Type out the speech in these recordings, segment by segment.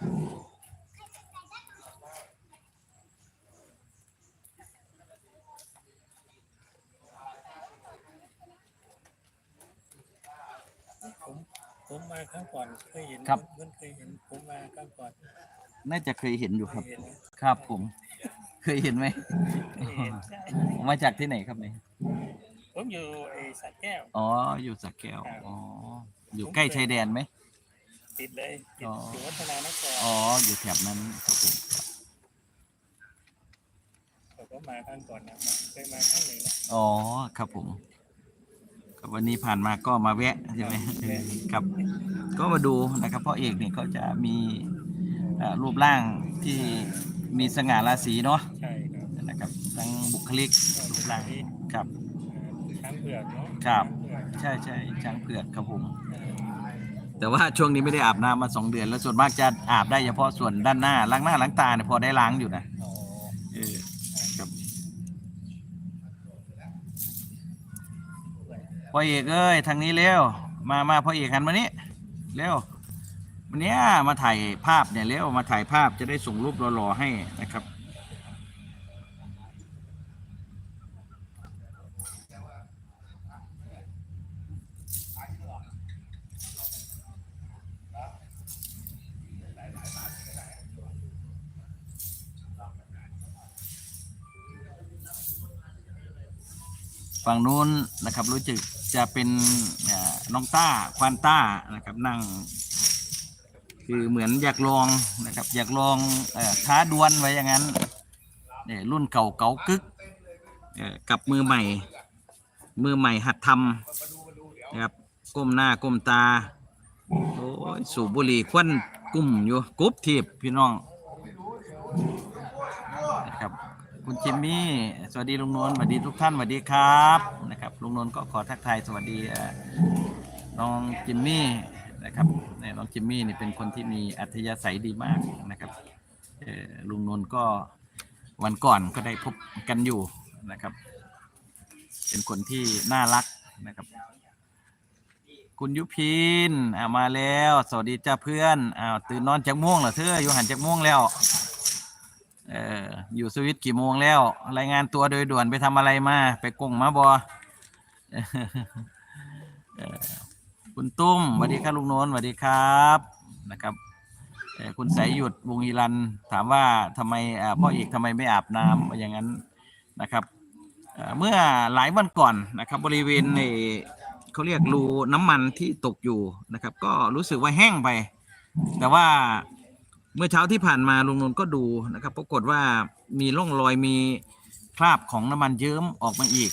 ผมผมมาครั้งก่อนเคยเห็นครับเพื่อนเคยเห็นผมมาครั้งก่อนน่าจะเคยเห็นอยู่เคครับ ยเห็นไหมครับผม เคยเห็นไหม เคยเห็นใช่มาจากที่ไหนครับเนี่ยผมอยู่ไอ้สัตแก้ว อ๋อ อยู่สักแก้วครับอ๋อ อยู่ใกล้ชายแดนไหม ติดเลยติดอ๋ออ ยู่วัฒนานครอ๋อ อยู่แถบนั้นครับผมผมก็มาครั้งก่อนนะเคยมาครั้งหนึ่งนะ อ๋อ ครับผมครับวันนี้ผ่านมาก็มาแวะใช่ไหมแวะ ครับ ก็มาดูนะครับพ่อเอกเนี่ยเขาจะมีเอ่อรูปร่างที่มีสง่าราศีเนาะใช่ครับนะครับทั้งบุคลิกรูปร่างครับ ช้างเผือกเนาะครับ ช้างเผือกใช่ใช่ช้างเผือกครับผมเออ แต่ว่าช่วงนี้ไม่ได้อาบน้ำมาสองเดือน แล้วส่วนมากจะอาบได้เฉพาะส่วนด้านหน้าล้างหน้าล้างตาเนี่ยพอได้ล้างอยู่นะอ๋อเออครับพ่อเอกเอ้ยทางนี้เร็วมามาพ่อเอกหันมานี่เร็ววันเนี้ยมาถ่ายภาพเนี่ยเร็วมาถ่ายภาพจะได้ส่งรูปหล่อๆให้นะครับ ฝั่งนู้นนะครับรู้จึกจะเป็นน้องต้าควานต้านะครับนั่ง คือเหมือนอยากลองนะครับอยากลองอท้าดวลไว้อย่างนั้นเนี่ยรุ่นเก่าเก่ากึกกับมือใหม่ มือใหม่หัดทำนะครับก้มหน้าก้มตาโอ้ยสูบบุหรี่ควันกุ้มอยู่กรุบทีบพี่น้องนะครับ คุณจิมมี่ สวัสดีลุงนนท์สวัสดีทุกท่านสวัสดีครับนะครับลุงนนท์ก็ขอทักทายสวัสดีน้องจิมมี่นะครับน้องจิมมี่นี่เป็นคนที่มีอัธยาศัยดีมากนะครับลุงนนท์ก็วันก่อนก็ได้พบกันอยู่นะครับ เป็นคนที่น่ารักนะครับ คุณยุพินอ่ามาแล้ว สวัสดีจ้าเพื่อนอ้าวตื่นนอนจากม่วงเหรอเธออยู่หันจากม่วงแล้ว เอออยู่สวิตกี่โมงแล้ว รายงานตัวโดยด่วนไปทำอะไรมา ไปกงมาบอคุณตุ้มสวัสดีครับลุงโนนท์สวัสดีครับนะครับคุณสายหยุดวงอีรัน ถามว่าทำไมอพ่อเอกทำไมไม่อาบน้ำอย่างนั้นนะครับเอ่อเมื่อหลายวันก่อนนะครับบริเวณในเขาเรียกรูน้ำมันที่ตกอยู่นะครับ ก็รู้สึกว่าแห้งไป แต่ว่า เมื่อเช้าที่ผ่านมาลุงนนท์ก็ดูนะครับปรากฏว่ามีร่องรอยมีคราบของน้ำมันเยิ้มออกมาอีก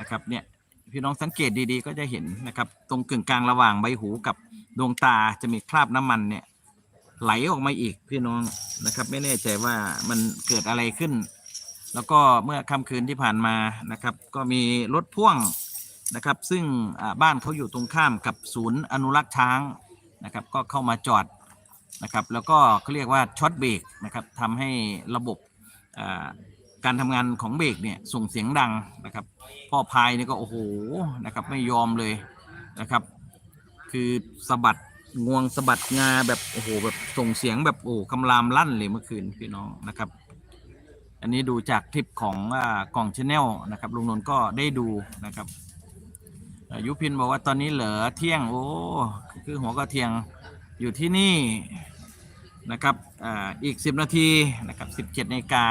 นะครับเนี่ยพี่น้องสังเกตดีๆ ก็จะเห็นนะครับ ตรงกึ่งกลางระหว่างใบหูกับดวงตาจะมีคราบน้ำมันเนี่ยไหลออกมาอีกพี่น้องนะครับ ไม่แน่ใจว่ามันเกิดอะไรขึ้น แล้วก็เมื่อค่ำคืนที่ผ่านมานะครับ ก็มีรถพ่วงนะครับ ซึ่งบ้านเขาอยู่ตรงข้ามกับศูนย์อนุรักษ์ช้างนะครับ ก็เข้ามาจอด นะครับแล้วก็เขาเรียกว่าช็อตเบรกนะครับทำให้ระบบการทำงานของเบรกเนี่ยส่งเสียงดังนะครับ พ่อพายนี่ก็โอ้โหนะครับไม่ยอมเลยนะครับ คือสะบัดงวงสะบัดงาแบบโอ้โหแบบส่งเสียงแบบโอ้คำรามลั่นเลยเมื่อคืนพี่น้องนะครับ อันนี้ดูจากคลิปของกล่องชาแนลนะครับลุงนนท์ก็ได้ดูนะครับยุพินบอกว่าตอนนี้เหลือเที่ยงโอ้คือหัวก็เที่ยง อยู่ที่นี่นะครับอีก 10 นาทีนะครับ17นาฬิกา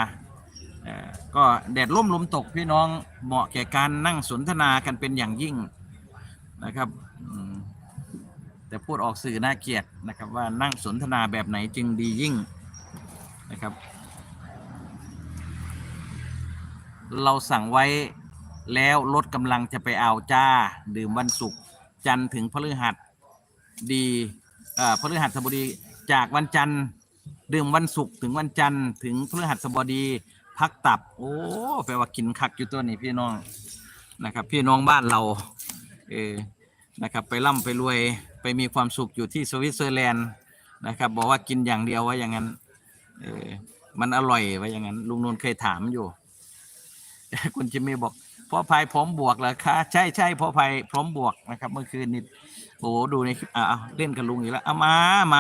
ก็แดดร่มลมตกพี่น้องเหมาะแก่การนั่งสนทนากันเป็นอย่างยิ่งนะครับแต่พูดออกสื่อน่าเกลียดนะครับว่านั่งสนทนาแบบไหนจึงดียิ่งนะครับ เราสั่งไว้แล้วรถกำลังจะไปเอาจ้า ดื่มวันศุกร์จันทร์ถึงพฤหัสดี เอ่อพฤหัสบดีจากวันจันทร์ดื่มวันศุกร์ถึงวันจันทร์ถึงพฤหัสบดีพักตับ โอ้แปลว่ากินคักอยู่ตัวนี้พี่น้องนะครับ พี่น้องบ้านเราเออนะครับ ไปร่ำไปรวยไปมีความสุขอยู่ที่สวิตเซอร์แลนด์นะครับ บอกว่ากินอย่างเดียวว่าอย่างนั้นเออมันอร่อยว่าอย่างนั้น ลุงนนท์เคยถามอยู่ คุณจิมมี่บอกพ่อพายพร้อมบวกเหรอคะ ใช่ใช่พ่อพายพร้อมบวกนะครับ เมื่อคืนนี้ โอ้ดูในคลิปอะเอาเล่นกับลุงอีกแล้วเอามามา